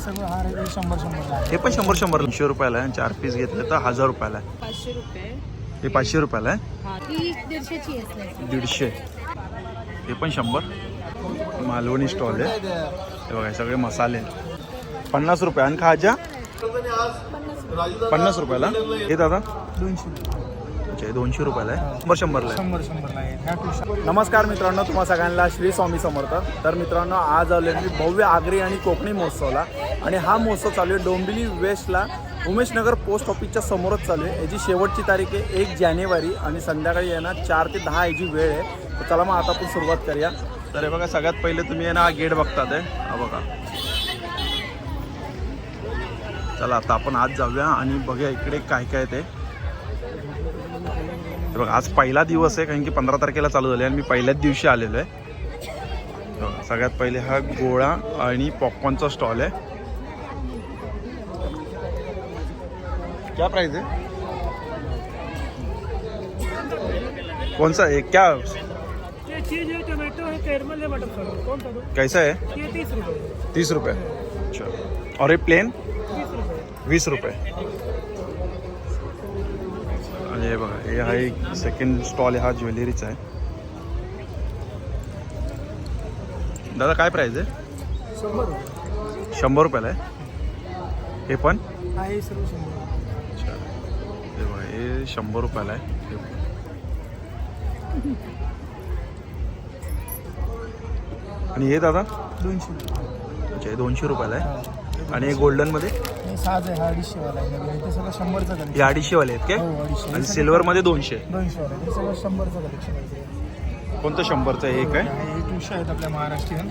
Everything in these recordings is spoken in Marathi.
सगळं हार आहे ते शंभर शंभरला आहे हे पण शंभर शंभर. दोनशे रुपयाला आहे आणि चार पीस घेतले तर हजार रुपयाला आहे. पाचशे रुपये. हे पाचशे रुपयाला आहे. हा. ती दीडशेची असते दीडशे. हे पण शंभर. मालवणी स्टॉल आहे. हे बघा हे सगळे मसाले पन्नास रुपये. आणि खाजा पन्नास रुपयाला? हे दादा? दोनशे. अच्छा हे दोनशे रुपयाला आहे. शंभर शंभरला आहे. शंभर शंभरला आहे. ह्या टू नमस्कार मित्रांनो तुम्हा सगळ्यांना श्री स्वामी समर्थ. तर मित्रांनो आज आलो मी भव्य आगरी आणि कोकणी महोत्सवला. आणि हा महोत्सव चालू आहे डोंबिवली वेस्टला. उमेशनगर पोस्ट ऑफिसच्या समोरच चालू आहे. याची शेवटची तारीख आहे एक जानेवारी आणि संध्याकाळी येणार चार ते दहा याची वेळ आहे. तर चला मग आता आपण सुरुवात करूया. तर हे बघा सगळ्यात पहिले तुम्ही आहे ना हा गेट बघतात आहे हा बघा. चला आता आपण आज जाऊया आणि बघूया इकडे काय काय ते. बघा आज पहिला दिवस आहे कारण की पंधरा तारखेला चालू झाले आणि मी पहिल्याच दिवशी आलेलो आहे. हे सगळ्यात पहिले हा गोळा आणि पॉपकॉर्नचा स्टॉल आहे. क्या प्राइस है कौन सा है क्या? ये चीज है टोमेटो है कैरमल है बटर फ्लावर कौन सा दो? कैसा है? ये तीस रुपये तीस रुपये अच्छा। और ये प्लेन वीस रुपये हे बघा हे हा एक सेकंड स्टॉल आहे हा ज्वेलरीचा आहे. दादा काय प्राईस आहे? शंभर रुपये. शंभर रुपयाला आहे? हे पण? हा सर्व शंभर हे बघा हे शंभर रुपयाला आहे. आणि हे दादा? दोनशे अच्छा हे दोनशे रुपयाला आहे. आणि हे गोल्डनमध्ये साज आहे हा आहे. नवीन सगळं शंभरचं हे कलेक्शन अडीचशेवाले आहेत हो काय अडीचशे. आणि दोनशे. दोनशेवाला आहे हे सगळं शंभरचं कलेक्शन आहे. कोणतं शंभरचं आहे? हे काय? हे टुशा आहेत आपल्या महाराष्ट्रीयन.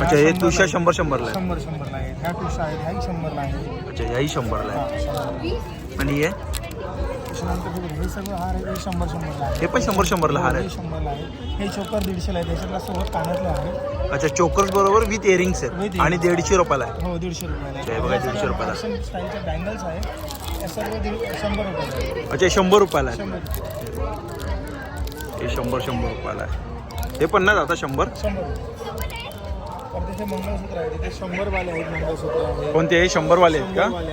अच्छा हे तुषा शंभर शंभरला आहे. शंभर शंभरला आहे. ह्या टुशा आहेत ह्याही शंभरला अच्छा ह्याही शंभरला हा आहे आणि हे? त्याच्यानंतर हे बघा, हे सगळं हार आहे ते शंभर शंभरला आहे. हे पण शंभर शंभरला हार हो, आहे. हे शंभरला आहे. हे चोकर दीडशेला आहे. त्याच्यातला सोबत कानातलं आहे. अच्छा चोकर्स बरोबर विथ इयरिंग्स With आहेत earrings. आणि दीडशे रुपयाला आहे. हो दीडशे रुपयाला हे बघा, दीडशे रुपयाला. स्टाईलचे बँगल्स आहे. हे सर्व दीड शंभर रुपयाला आहे. अच्छा हे शंभर रुपयाला आहे. शंभर हे शंभर शंभर रुपयाला आहे. हे पण नाही आता शंभर? शंभर रुपये तर तिथे मंगळसूत्र आहे तिथे शंभरवाले आहेत मंगळसूत्र आहे कोणते? हे शंभरवाले आहेत का? शंभरवाले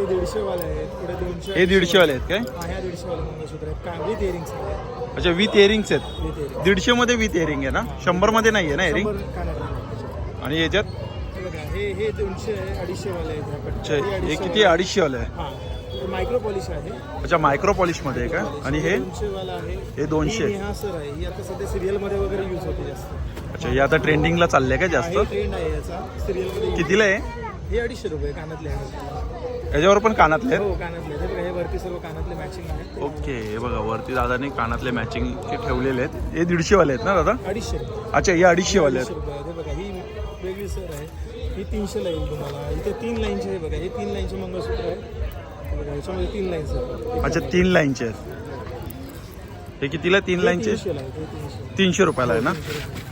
आहेत इथे दीडशेवाले आहेत. पुढे दोनशे हे दीडशेवाले आहेत काय? हा ह्या दीडशेवाले मंगळसूत्र आहेत. का विथ इयरिंग्स आहेत. अच्छा विथ इयरिंग्स आहेत. विथ इयरिंग दीडशे मध्ये विथ इयरिंग आहे ना? शंभरमध्ये नाही आहे ना आहेत. आणि याच्यात? हे बघा हे हे दोनशे आहे अडीचशेवाले आहेत ह्या अच्छा पट्ट्या. हे किती अडीचशेवाले आहे. हा मायक्रो पॉलिश आहे. अच्छा मायक्रो पॉलिशमध्ये आहे का? आणि हे? दोनशे वाला आहे. हे दोनशे. ही नेहा सर आहे ही आता सध्या सिरियलमध्ये वगैरे यूज होते जास्त. अच्छा हे आता ट्रेंडिंगला चालले का जास्त? ट्रेंड आहे याचा. सिरियलमध्ये कितीला आहे? हे अडीचशे रुपये कानातले आहेत. याच्यावर पण कानातले आहेत? हो कानातले बघा हे वरती सर्व कानातले मॅचिंग आहेत. ओके हे बघा वरती दादाने कानातले मॅचिंगचे ठेवलेले आहेत. हे दीडशेवाले आहेत ना दादा? अडीचशे. रुपये अच्छा हे अडीचशेवाले अडीचशे आहेत रुपये आहेत. हे बघा ही वेगळी सर आहे. ही तीनशेला येईल तुम्हाला. इथे तीन लाईनचे हे बघा हे तीन लाईनचे मंगळसूत्र आहे. हे बघा ह्याच्यामध्ये तीन लाईन्स आहेत. अच्छा तीन लाईनचे आहेत. हे कितीला तीन लाईनचे आहे, हे तीनशे. तीनशे रुपयाला आहे ना?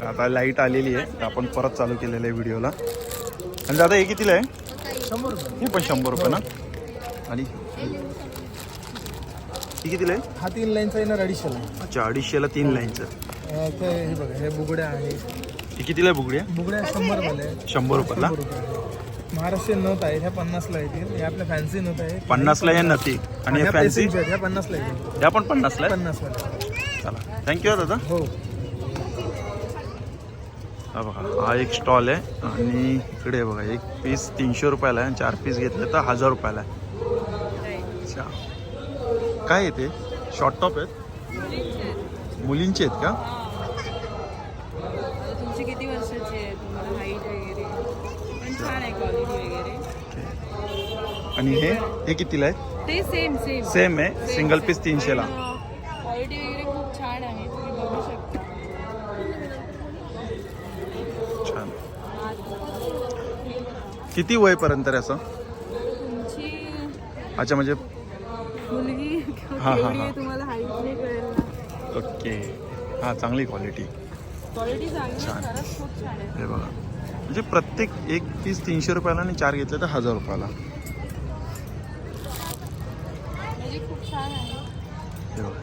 आता लाइट आलेली आहे. आपण परत चालू केलेलं आहे व्हिडिओला आणि दादा हे कितीला आहे? हे पण शंभर रुपये ना? आणि ही कितीला आहे हा तीन लाईनचा येणार अडीचशेला आहे. अच्छा अडीचशेला तीन लाईनचं अं, ते हे बघा हे बुगड्या आहेत ही कितीला आहे बुगडी बुगड्या शंभर वाले आहेत. शंभर रुपयाला? महाराष्ट्रीयन नोट आहे. ह्या पन्नासला येतील हे आपल्या फॅन्सी नोट आहे. पन्नासला आहे नती आणि हे ह्या फॅन्सी ह्या पन्नासला येतील या पण पन्नासला आहे पन्नास वाले. चला. थँक्यू दादा. हो. हा बघा हा एक स्टॉल आहे आणि इकडे बघा एक पीस तीनशे रुपयाला आहे आणि चार पीस घेतले तर हजार रुपयाला आहे. अच्छा. काय आहे ते? शॉर्ट टॉप आहेत? मुलींचे आहेत का? तुमची किती वर्षाची आहे तुम्हाला हाईट वगैरे? पण छान आहे क्वालिटी वगैरे. आणि हे? हे कितीला आहे? ते सेम सेम सेम आहे. सिंगल पीस तीनशेला क्वालिटी वगैरे खूप छान आहे तुम्ही बघू शकता छान किती वयपर्यंत आहे असं? तुमची अच्छा म्हणजे मुलगी हा, केवढी हा. आहे तुम्हाला हाईट नाही कळेल ना. ओके. हां चांगली क्वालिटी क्वालिटी चांगली छान. आहे खरंच खूप छान आहे. हे बघा. म्हणजे प्रत्येक एक पीस तीनशे रुपयाला आणि चार घेतले तर हजार रुपयाला. म्हणजे खूप छान आहे. हे बघा.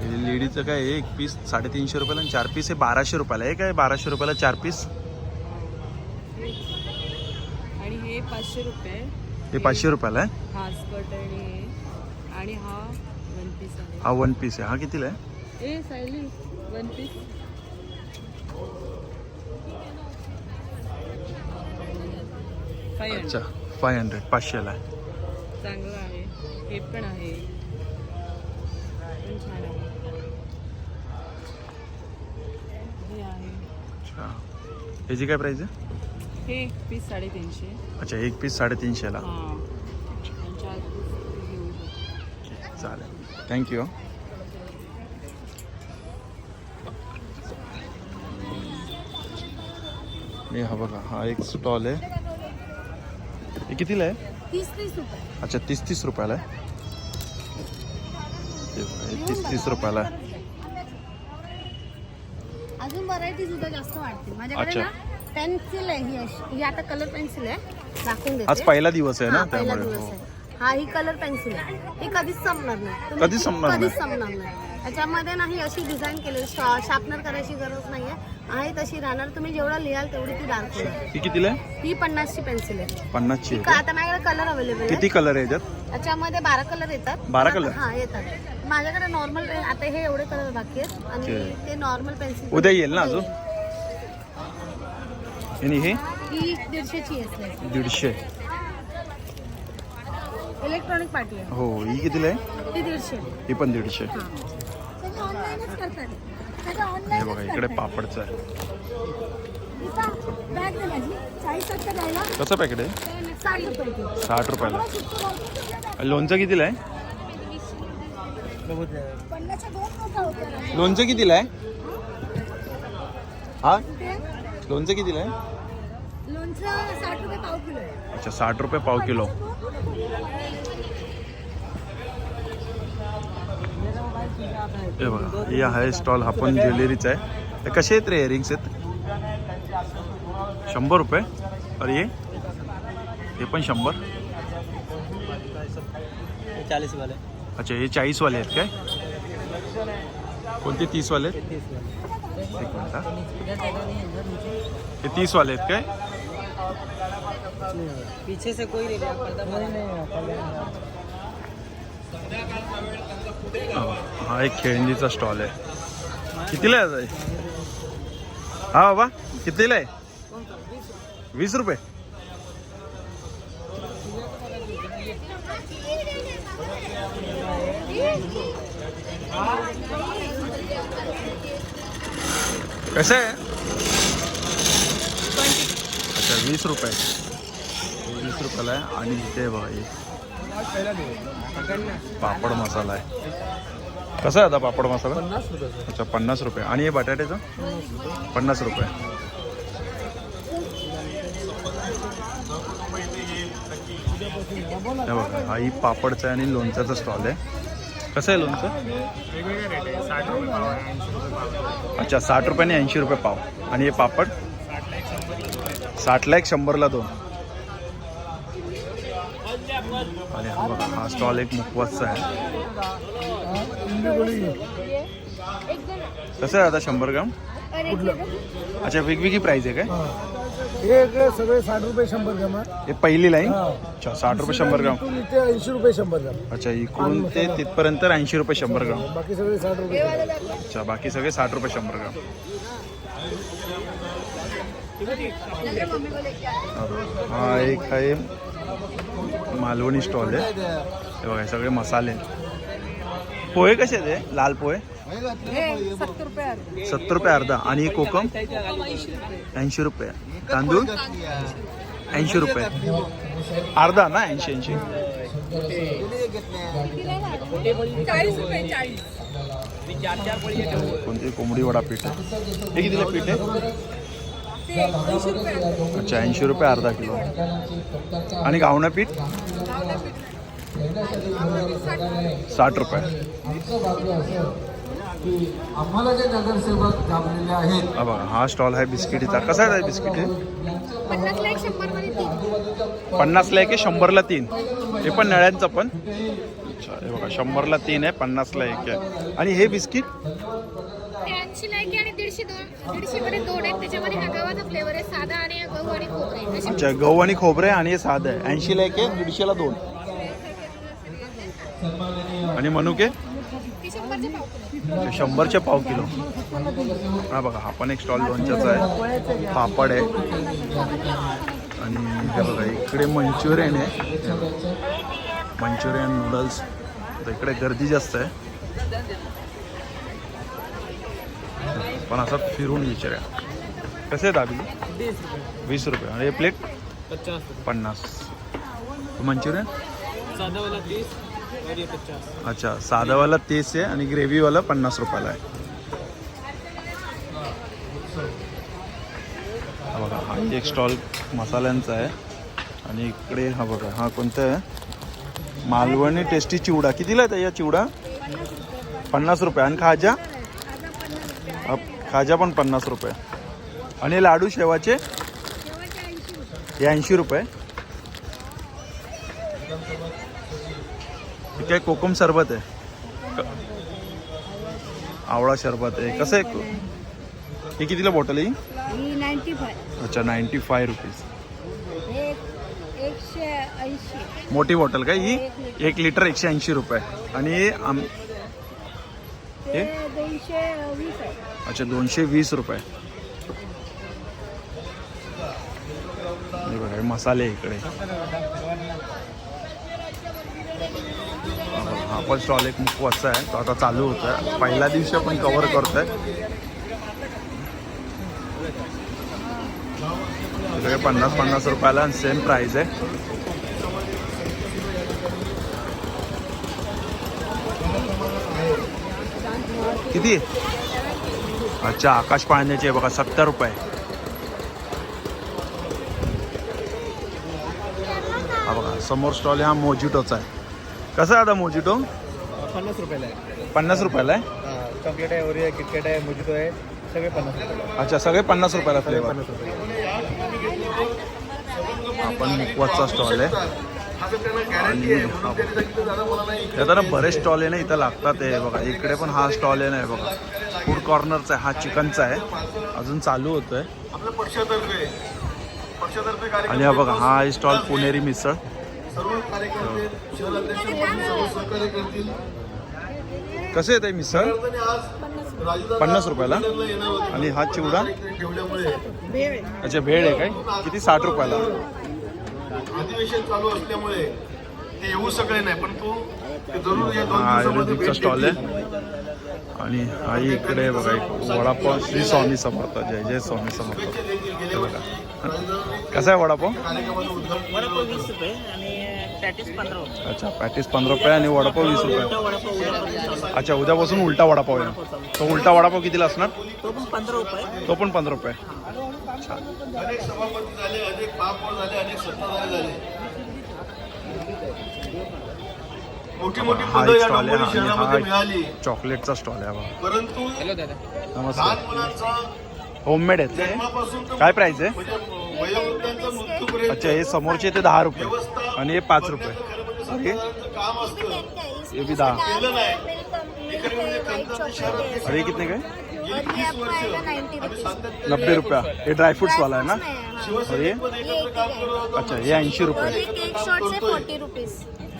हे लेडीचं काय आहे, एक पीस साडेतीनशे रुपयाला आणि चार पीस हे बाराशे रुपयाला. आहे काय बाराशे रुपयाला चार पीस आणि हे पाचशे रुपये. हे पाचशे रुपयाला आहे? हा स्कर्ट आणि हे. आणि हा वन पीस आहे. हा वन पीस आहे. हा कितीला आहे? ए सायली वन पीस अच्छा फाय हंड्रेड पाचशेला आहे. चांगलं आहे. हे पण आहे. पण छान आहे. हे आहे. अच्छा. ह्याची काय प्राईस आहे? हे पीस साडेतीनशे. अच्छा एक पीस साडेतीनशेला? हां. घेऊ शकतो चालेल. थँक्यू हे हा बघा हा एक स्टॉल आहे. हे कितीला आहे? तीस तीस रुपये. अच्छा तीस तीस रुपयाला आहे? हे बघा, हे तीस तीस रुपयाला आहे. अजून व्हरायटी सुद्धा जास्त वाटतील माझ्याकडे अच्छा. ना पेन्सिल आहे ही अशी. ही आता कलर पेन्सिल आहे. दाखवून देते. आज पहिला दिवस आहे ना हा, पहिला त्यामुळे. दिवस हो. आहे. हा. ही कलर पेन्सिल आहे. ही कधीच संपणार नाही. तुम्ही कधीच संपणार कधीच नाही. संपणार नाही. त्याच्यामध्ये नाही अशी डिझाईन केलेली शार्पनर करायची गरज नाहीये. आहे तशी राहणार. तुम्ही जेवढं लिहाल तेवढी ती डार्क ही कितीला आहे? ही पन्नासची पेन्सिल आहे. पन्नासची आहे का- का? आता माझ्याकडे कलर अवेलेबल किती आहे. कलर आहे याच्यात? त्याच्यामध्ये बारा कलर येतात. बारा color? हा येतात. माझ्याकडे नॉर्मल आता हे एवढे कलर बाकी आहेत. आणि Okay. ते नॉर्मल पेन्सिल उद्या येईल ना अजून? आणि हे? ही दीडशेची आहे दीडशे. इलेक्ट्रॉनिक पार्टी आहे. हो ही कितीला आहे? ती दीडशे. ही पण दीडशे. ऑनलाईनच करतात हे बघा इकडे पापडचं आहे. बॅग दे माझी. चाळीस टक्के द्यायला. कसं पॅकेट आहे? साठ रुपये. साठ रुपयाला. लोणचं कितीला आहे? पन्नासच्या दोन नोटा होत्या लोणचं कितीला आहे? हा? लोणचं कितीला आहे लोणचं साठ रुपये पाव किलो आहे अच्छा साठ रुपये पाव किलो. हे बघा हे आहे स्टॉल हा पण ज्वेलरीचा आहे. हे कसे आहेत रे इयरिंग्स आहेत? शंभर रुपये? अरे ये हे पण शंभर? चाळीस वाले अच्छा हे चाळीसवाले आहेत काय? कोणते तीसवाले आहेत? एक मिनिट हा. हे तीसवाले आहेत काय? पीछे से कोई नहीं हा एक खेळणीचा स्टॉल आहे. कितीला आहे हे? हा बाबा कितीला आहे? वीस रुपये. कसं आहे? अच्छा वीस रुपये. वीस रुपयाला आहे आणि इथे बघा पापड मसाला आहे. कसा आहे आता पापड मसाला? अच्छा पन्नास रुपये. आणि हे बटाट्याचं? पन्नास रुपये. हे बघा हा ही पापडचा आणि लोणच्याचा स्टॉल आहे. कसं आहे लोणचं? अच्छा साठ रुपयाने ऐंशी रुपये पाव. आणि हे पापड? साठला एक शंभरला दोन. आणि हा बघा हा स्टॉल एक मुखवासचा आहे. कसं आहे आता शंभर ग्राम? अच्छा वेगवेगळी प्राईस आहे काय? हे. सगळे साठ रुपये शंभर ग्राम. हे पहिली लाईन. अच्छा साठ रुपये शंभर ग्राम. ऐंशी रुपये शंभर ग्राम. अच्छा इकडून ते तिथपर्यंत ऐंशी रुपये शंभर ग्राम. बाकी सगळे साठ रुपये अच्छा बाकी सगळे साठ रुपये शंभर ग्राम. हा एक आहे. मालवणी स्टॉल आहे. हे बघा हे सगळे मसाले. पोहे कसे आहेत लाल पोहे? सत्तर रुपये अर्धा. आणि कोकम? ऐंशी रुपये. तांदूळ? ऐंशी रुपये. अर्धा ना ऐंशी ऐंशी? कोणती कोंबडी वडा पीठ आहे? हे कितीला पीठ आहे? अच्छा ऐंशी रुपये अर्धा किलो. आणि गावणं पीठ? साठ रुपये. आम्हाला जे नगरसेवक लाभलेले आहेत हा बघा हा स्टॉल आहे बिस्किटीचा कसा आहे बिस्किट हे? पन्नासला एक शंभरमध्ये तीन. पन्नासला एक आहे शंभरला तीन. हे पण नळ्यांचं पण? अच्छा हे बघा शंभरला तीन आहे पन्नासला एक आहे. आणि हे बिस्किट? आहे आणि दीडशे दोन दीडशे मध्ये दोन आहेत. त्याच्यामध्ये हा गव्हाचा फ्लेवर आहे. साधा आणि गहू आणि खोबरे. असे अच्छा गहू आणि खोबरे आणि हे साधं आहे. ऐंशीला एक आहे दीडशेला दोन. आणि मनुके? ती शंभरचे पाव किलो. ते शंभरचे पाव किलो. हा बघा हा पण एक स्टॉल लोणच्याचा आहे. पापड आहे. आणि हे बघा इकडे मंचुरियन आहे. Manchurian noodles. तर इकडे गर्दी जास्त आहे. पण असं फिरून विचारा कसे आहेत दाबी? वीस रुपये. आणि प्लेट पन्नास. मंचुरियन? अच्छा साधावाला तीस आहे आणि ग्रेव्हीवाला पन्नास रुपयाला आहे. हा बघा हा एक स्टॉल मसाल्यांचा आहे. आणि इकडे हा बघा हा कोणता आहे? मालवणी टेस्टी चिवडा. कितीला आहे या चिवडा? पन्नास रुपये. आणि खाजा? खाजा पण पन्नास रुपये. आणि लाडू शेवाचे हे ऐंशी रुपये. हे काय कोकम सरबत आहे. आवळा सरबत आहे. कसं आहे? हे कितीला बॉटल आहे अच्छा नाईन्टी फाय रुपीज मोठी बॉटल काय ही? एक लिटर. एकशे ऐंशी रुपये. आणि आम आहे. अच्छा दोनशे वीस रुपये बघा मसाले इकडे. हा पण स्टॉल एक मुखवाचा आहे. तो आता चालू होत आहे पहिल्या दिवशी आपण कव्हर करतोय. सगळे पन्नास पन्नास रुपयाला सेम प्राइस आहे. किती? अच्छा आकाश पाळण्याचे बघा सत्तर रुपये. हा बघा समोर स्टॉल हा मोजिटोचा आहे. कसा आहे आता मोजिटो? पन्नास रुपयाला आहे. पन्नास रुपयाला आहे? चॉकलेट आहे ओरिओ आहे किटकॅट आहे मोजितो आहे सगळे पन्नास रुपयाला अच्छा सगळे पन्नास रुपयाला फ्लेवर पन्नास रुपये हा पण मुकवाचा स्टॉल आहे. आणि हा ना बरेच स्टॉल आहे ना इथं लागतात आहे बघा. इकडे पण हा स्टॉल आहे ना हे बघा. फूड कॉर्नरचा आहे हा चिकनचा आहे. अजून चालू होतोय. आणि हा बघा हा आहे स्टॉल पुणेरी मिसळ. कसे येत आहे मिसळ? पन्नास रुपयाला. आणि हा चिवडा? अच्छा भेळ आहे काय? किती? साठ रुपयाला. अधिवेशन चालू असल्यामुळे ते येऊ शकले नाही पण तो हा आयुर्वेदिकचा स्टॉल. आहे. आणि हा इकडे बघा एक वडापाव श्री स्वामी समर्थ जय जय स्वामी समर्थ. हे बघा. कसा आहे वडापाव? अच्छा पॅटीस पंधरा रुपये आणि वडापाव वीस रुपये. अच्छा उद्यापासून उलटा वडापाव आहे. तो उलटा वडापाव कितीला असणार? तो पण पंधरा रुपये. तो पण पंधरा रुपये अनेक सभापती झाले अनेक महापौर झाले अनेक सत्ताधारी झाले मोठी मोठी हा पदं एक या स्टॉल आहे डोंबिवली आणि शहरामध्ये मिळाली. हा चॉकलेटचा स्टॉल आहे बघा परंतु नमस्कार. मुलांचा होममेड आहेत. ते जन्मापासून तर काय प्राइस आहे? म्हणजे वयोवृद्धांचा मृत्यूपर्यंत अच्छा हे समोरचे ते दहा रुपये. आणि हे पाच रुपये. अरे काम असतं. हे बी दहा. म्हणजे अरे हे कितने काय? नब्बे रुपया. हे ड्रायफ्रुट्स वाला आहे ना। और ये पण एकत्र काम करत होतो अच्छा हे ऐंशी रुपये. केक शॉट्स फोर्टी रुपीज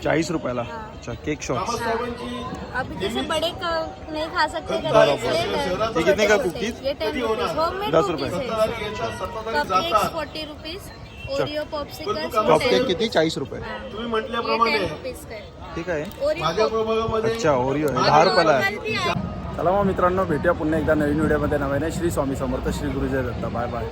चाळीस रुपयाला अच्छा केक साहेबांची अभी जैसे बड़े का नहीं खा सकते घर इसलिए ये कितने का cookies? ये टेन रुपीज़ होममेड दस कुकीज रुपये. है। सत्ताधारी येतात सत्ताधारी कप केक्स जातात forty rupees Oreo popsicles cupcake किती चाळीस रुपये। तुम्ही म्हटल्याप्रमाणे टेन रुपीज़ का है। ठीक आहे ओरियो माझ्या प्रभागामध्ये अच्छा ओरिओ आहे दहा रुपयाला आहे है। चला मग मित्रांनो भेटूया पुन्हा एकदा नवीन व्हिडिओमध्ये नव्याने श्री स्वामी समर्थ श्री गुरुजय दत्ता. Bye bye